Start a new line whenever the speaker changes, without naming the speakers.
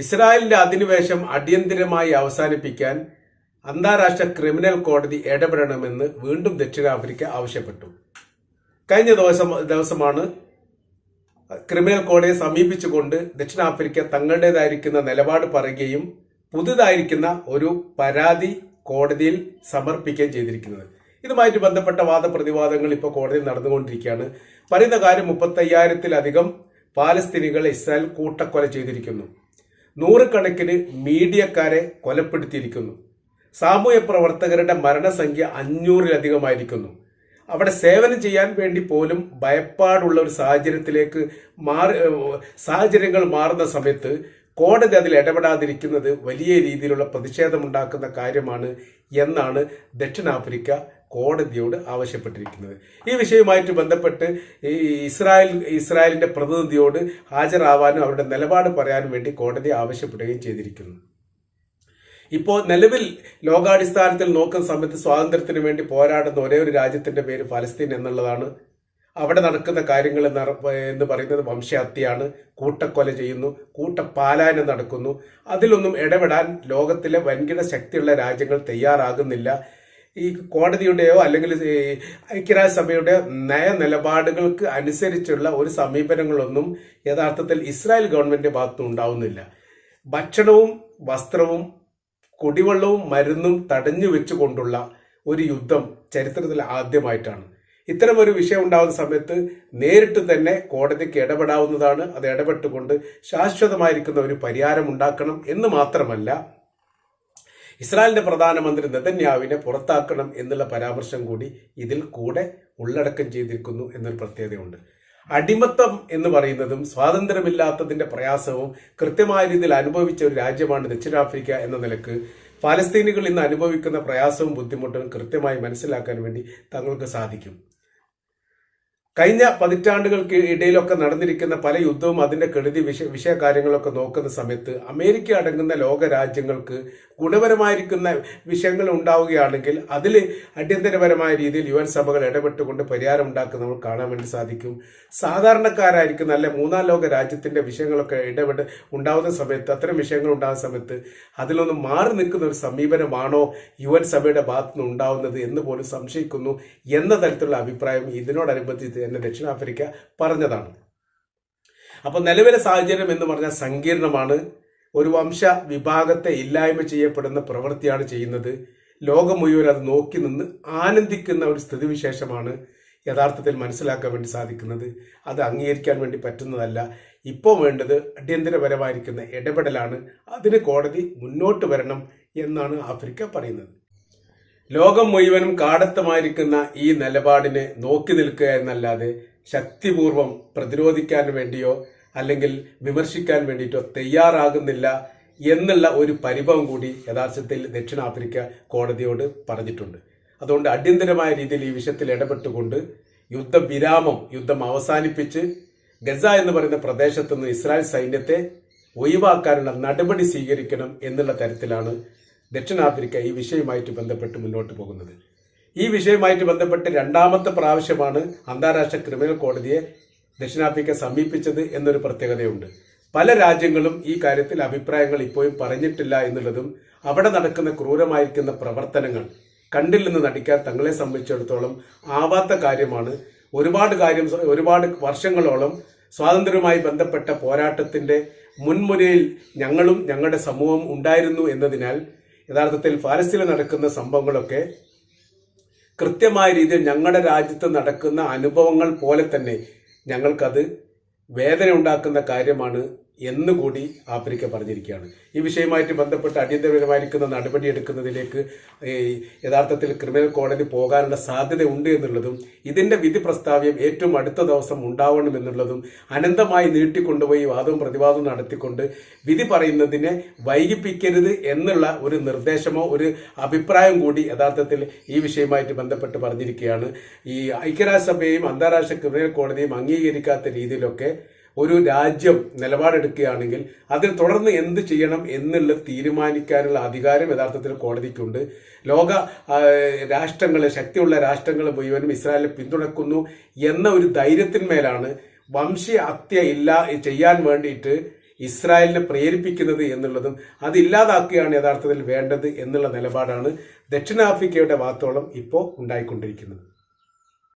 ഇസ്രായേലിന്റെ അധിനിവേശം അടിയന്തിരമായി അവസാനിപ്പിക്കാൻ അന്താരാഷ്ട്ര ക്രിമിനൽ കോടതി ഇടപെടണമെന്ന് വീണ്ടും ദക്ഷിണാഫ്രിക്ക ആവശ്യപ്പെട്ടു. കഴിഞ്ഞ ദിവസം ദിവസമാണ് ക്രിമിനൽ കോടതിയെ സമീപിച്ചുകൊണ്ട് ദക്ഷിണാഫ്രിക്ക തങ്ങളുടേതായിരിക്കുന്ന നിലപാട് പറയുകയും പുതുതായിരിക്കുന്ന ഒരു പരാതി കോടതിയിൽ സമർപ്പിക്കുകയും ചെയ്തിരിക്കുന്നത്. ഇതുമായിട്ട് ബന്ധപ്പെട്ട വാദപ്രതിവാദങ്ങൾ ഇപ്പോൾ കോടതിയിൽ നടന്നുകൊണ്ടിരിക്കുകയാണ്. പറയുന്ന കാര്യം മുപ്പത്തയ്യായിരത്തിലധികം പാലസ്തീനികളെ ഇസ്രായേൽ കൂട്ടക്കൊല ചെയ്തിരിക്കുന്നു. നൂറുകണക്കിന് മീഡിയക്കാരെ കൊലപ്പെടുത്തിയിരിക്കുന്നു. സാമൂഹ്യ പ്രവർത്തകരുടെ മരണസംഖ്യ അഞ്ഞൂറിലധികമായിരിക്കുന്നു. അവിടെ സേവനം ചെയ്യാൻ വേണ്ടി പോലും ഭയപ്പാടുള്ള ഒരു സാഹചര്യത്തിലേക്ക് മാറി സാഹചര്യങ്ങൾ മാറുന്ന സമയത്ത് കോടതി അതിൽ ഇടപെടാതിരിക്കുന്നത് വലിയ രീതിയിലുള്ള പ്രതിഷേധമുണ്ടാക്കുന്ന കാര്യമാണ് എന്നാണ് ദക്ഷിണാഫ്രിക്ക കോടതിയോട് ആവശ്യപ്പെട്ടിരിക്കുന്നത്. ഈ വിഷയവുമായിട്ട് ബന്ധപ്പെട്ട് ഈ ഇസ്രായേൽ ഇസ്രായേലിന്റെ പ്രതിനിധിയോട് ഹാജരാവാനും അവരുടെ നിലപാട് പറയാനും വേണ്ടി കോടതി ആവശ്യപ്പെടുകയും ചെയ്തിരിക്കുന്നു. ഇപ്പോൾ നിലവിൽ ലോകാടിസ്ഥാനത്തിൽ നോക്കുന്ന സമയത്ത് സ്വാതന്ത്ര്യത്തിന് വേണ്ടി പോരാടുന്ന ഒരേ ഒരു രാജ്യത്തിന്റെ പേര് ഫലസ്തീൻ എന്നുള്ളതാണ്. അവിടെ നടക്കുന്ന കാര്യങ്ങൾ എന്ന് പറയുന്നത് വംശഹത്യയാണ്. കൂട്ടക്കൊല ചെയ്യുന്നു കൂട്ടപ്പാലായനം നടക്കുന്നു. അതിലൊന്നും ഇടപെടാൻ ലോകത്തിലെ വൻകിട ശക്തിയുള്ള രാജ്യങ്ങൾ തയ്യാറാകുന്നില്ല. ഈ കോടതിയുടെയോ അല്ലെങ്കിൽ ഐക്യരാജ്യസഭയുടെ നയനിലപാടുകൾക്ക് നയ നിലപാടുകൾക്ക് അനുസരിച്ചുള്ള ഒരു സമീപനങ്ങളൊന്നും യഥാർത്ഥത്തിൽ ഇസ്രായേൽ ഗവൺമെന്റിന്റെ ഭാഗത്തുനിന്ന് ഉണ്ടാവുന്നില്ല. ഭക്ഷണവും വസ്ത്രവും കുടിവെള്ളവും മരുന്നും തടഞ്ഞു വെച്ചുകൊണ്ടുള്ള ഒരു യുദ്ധം ചരിത്രത്തിൽ ആദ്യമായിട്ടാണ്. ഇത്തരം ഒരു വിഷയം ഉണ്ടാകുന്ന സമയത്ത് നേരിട്ട് തന്നെ കോടതിക്ക് ഇടപെടാവുന്നതാണ്. അത് ഇടപെട്ടുകൊണ്ട് ശാശ്വതമായിരിക്കുന്ന ഒരു പരിഹാരം ഉണ്ടാക്കണം എന്ന് മാത്രമല്ല ഇസ്രായേലിന്റെ പ്രധാനമന്ത്രി നെതന്യാവിനെ പുറത്താക്കണം എന്നുള്ള പരാമർശം കൂടി ഇതിൽ കൂടെ ഉള്ളടക്കം ചെയ്തിരിക്കുന്നു എന്നൊരു പ്രത്യേകതയുണ്ട്. അടിമത്തം എന്ന് പറയുന്നതും സ്വാതന്ത്ര്യമില്ലാത്തതിന്റെ പ്രയാസവും കൃത്യമായ രീതിയിൽ അനുഭവിച്ച ഒരു രാജ്യമാണ് ദക്ഷിണാഫ്രിക്ക എന്ന നിലയ്ക്ക് ഫലസ്തീനുകൾ ഇന്ന് അനുഭവിക്കുന്ന പ്രയാസവും ബുദ്ധിമുട്ടും കൃത്യമായി മനസ്സിലാക്കാൻ വേണ്ടി തങ്ങൾക്ക് സാധിക്കും. കഴിഞ്ഞ പതിറ്റാണ്ടുകൾക്ക് ഇടയിലൊക്കെ നടന്നിരിക്കുന്ന പല യുദ്ധവും അതിന്റെ കെടുതി വിഷയ വിഷയകാര്യങ്ങളൊക്കെ നോക്കുന്ന സമയത്ത് അമേരിക്ക അടങ്ങുന്ന ലോക രാജ്യങ്ങൾക്ക് ഗുണപരമായിരിക്കുന്ന വിഷയങ്ങൾ ഉണ്ടാവുകയാണെങ്കിൽ അതിൽ അടിയന്തരപരമായ രീതിയിൽ യു എൻ സഭകൾ ഇടപെട്ടുകൊണ്ട് പരിഹാരം ഉണ്ടാക്കുന്ന നമുക്ക് കാണാൻ വേണ്ടി സാധിക്കും. സാധാരണക്കാരായിരിക്കുന്ന അല്ലെ മൂന്നാം ലോക രാജ്യത്തിന്റെ വിഷയങ്ങളൊക്കെ ഇടപെട്ട് ഉണ്ടാവുന്ന സമയത്ത് അത്തരം വിഷയങ്ങൾ ഉണ്ടാകുന്ന സമയത്ത് അതിലൊന്നും മാറി നിൽക്കുന്ന ഒരു സമീപനമാണോ യു എൻ സഭയുടെ ഭാഗത്തുനിന്ന് ഉണ്ടാവുന്നത് എന്ന് പോലും സംശയിക്കുന്നു എന്ന തരത്തിലുള്ള അഭിപ്രായം ഇതിനോടനുബന്ധിച്ച് തന്നെ ദക്ഷിണാഫ്രിക്ക പറഞ്ഞതാണ്. അപ്പോൾ നിലവിലെ സാഹചര്യം എന്ന് പറഞ്ഞാൽ സങ്കീർണമാണ്. ഒരു വംശ വിഭാഗത്തെ ഇല്ലായ്മ ചെയ്യപ്പെടുന്ന പ്രവൃത്തിയാണ് ചെയ്യുന്നത്. ലോകം മുഴുവൻ അത് നോക്കി നിന്ന് ആനന്ദിക്കുന്ന ഒരു സ്ഥിതിവിശേഷമാണ് യഥാർത്ഥത്തിൽ മനസ്സിലാക്കാൻ വേണ്ടി സാധിക്കുന്നത്. അത് അംഗീകരിക്കാൻ വേണ്ടി പറ്റുന്നതല്ല. ഇപ്പോൾ വേണ്ടത് അടിയന്തരപരമായിരിക്കുന്ന ഇടപെടലാണ്. അതിന് കോടതി മുന്നോട്ട് വരണം എന്നാണ് ആഫ്രിക്ക പറയുന്നത്. ലോകം മുഴുവനും കാടത്തമായിരിക്കുന്ന ഈ നിലപാടിനെ നോക്കി നിൽക്കുക എന്നല്ലാതെ ശക്തിപൂർവം പ്രതിരോധിക്കാൻ വേണ്ടിയോ അല്ലെങ്കിൽ വിമർശിക്കാൻ വേണ്ടിയിട്ടോ തയ്യാറാകുന്നില്ല എന്നുള്ള ഒരു പരിഭവം കൂടി യഥാർത്ഥത്തിൽ ദക്ഷിണാഫ്രിക്ക കോടതിയോട് പറഞ്ഞിട്ടുണ്ട്. അതുകൊണ്ട് അടിയന്തരമായ രീതിയിൽ ഈ വിഷയത്തിൽ ഇടപെട്ടുകൊണ്ട് യുദ്ധവിരാമം യുദ്ധം അവസാനിപ്പിച്ച് ഗസ എന്ന് പറയുന്ന പ്രദേശത്തുനിന്ന് ഇസ്രായേൽ സൈന്യത്തെ ഒഴിവാക്കാനുള്ള നടപടി സ്വീകരിക്കണം എന്നുള്ള തരത്തിലാണ് ദക്ഷിണാഫ്രിക്ക ഈ വിഷയവുമായിട്ട് ബന്ധപ്പെട്ട് മുന്നോട്ട് പോകുന്നത്. ഈ വിഷയവുമായിട്ട് ബന്ധപ്പെട്ട് രണ്ടാമത്തെ പ്രാവശ്യമാണ് അന്താരാഷ്ട്ര ക്രിമിനൽ കോടതിയെ ദക്ഷിണാഫ്രിക്ക സമീപിച്ചത് എന്നൊരു പ്രത്യേകതയുണ്ട്. പല രാജ്യങ്ങളും ഈ കാര്യത്തിൽ അഭിപ്രായങ്ങൾ ഇപ്പോഴും പറഞ്ഞിട്ടില്ല എന്നുള്ളതും അവിടെ നടക്കുന്ന ക്രൂരമായിരിക്കുന്ന പ്രവർത്തനങ്ങൾ കണ്ടിൽ നിന്ന് നടിക്കാൻ തങ്ങളെ സംബന്ധിച്ചിടത്തോളം ആവാത്ത കാര്യമാണ്. ഒരുപാട് കാര്യം ഒരുപാട് വർഷങ്ങളോളം സ്വാതന്ത്ര്യവുമായി ബന്ധപ്പെട്ട പോരാട്ടത്തിന്റെ മുൻമുനയിൽ ഞങ്ങളും ഞങ്ങളുടെ സമൂഹം ഉണ്ടായിരുന്നു എന്നതിനാൽ യഥാർത്ഥത്തിൽ ഫാലസ്തീനിൽ നടക്കുന്ന സംഭവങ്ങളൊക്കെ കൃത്യമായ രീതിയിൽ ഞങ്ങളുടെ രാജ്യത്ത് നടക്കുന്ന അനുഭവങ്ങൾ പോലെ തന്നെ ഞങ്ങൾക്കത് വേദന ഉണ്ടാക്കുന്ന കാര്യമാണ് എന്നുകൂടി ആഫ്രിക്ക പറഞ്ഞിരിക്കുകയാണ്. ഈ വിഷയവുമായിട്ട് ബന്ധപ്പെട്ട് അടിയന്തരപരമായിരിക്കുന്ന നടപടി എടുക്കുന്നതിലേക്ക് യഥാർത്ഥത്തിൽ ക്രിമിനൽ കോടതി പോകാനുള്ള സാധ്യത ഉണ്ട് എന്നുള്ളതും ഇതിന്റെ വിധി പ്രസ്താവ്യം ഏറ്റവും അടുത്ത ദിവസം ഉണ്ടാവണമെന്നുള്ളതും അനന്തമായി നീട്ടിക്കൊണ്ടുപോയി വാദവും പ്രതിവാദവും നടത്തിക്കൊണ്ട് വിധി പറയുന്നതിനെ വൈകിപ്പിക്കരുത് എന്നുള്ള ഒരു നിർദ്ദേശമോ ഒരു അഭിപ്രായം കൂടി യഥാർത്ഥത്തിൽ ഈ വിഷയമായിട്ട് ബന്ധപ്പെട്ട് പറഞ്ഞിരിക്കുകയാണ്. ഈ ഐക്യരാഷ്ട്രസഭയും അന്താരാഷ്ട്ര ക്രിമിനൽ കോടതിയും അംഗീകരിക്കാത്ത രീതിയിലൊക്കെ ഒരു രാജ്യം നിലപാടെടുക്കുകയാണെങ്കിൽ അതിൽ തുടർന്ന് എന്ത് ചെയ്യണം എന്നുള്ള തീരുമാനിക്കാനുള്ള അധികാരം യഥാർത്ഥത്തിൽ കോടതിക്കുണ്ട്. ലോക രാഷ്ട്രങ്ങൾ ശക്തിയുള്ള രാഷ്ട്രങ്ങൾ മുഴുവനും ഇസ്രായേലിനെ പിന്തുണക്കുന്നു എന്ന ഒരു ധൈര്യത്തിന്മേലാണ് വംശീയ ഹത്യ ഇല്ല ചെയ്യാൻ വേണ്ടിയിട്ട് ഇസ്രായേലിനെ പ്രേരിപ്പിക്കുന്നത് എന്നുള്ളതും അത് ഇല്ലാതാക്കുകയാണ് യഥാർത്ഥത്തിൽ വേണ്ടത് എന്നുള്ള നിലപാടാണ് ദക്ഷിണാഫ്രിക്കയുടെ വാത്തോളം ഇപ്പോൾ ഉണ്ടായിക്കൊണ്ടിരിക്കുന്നത്.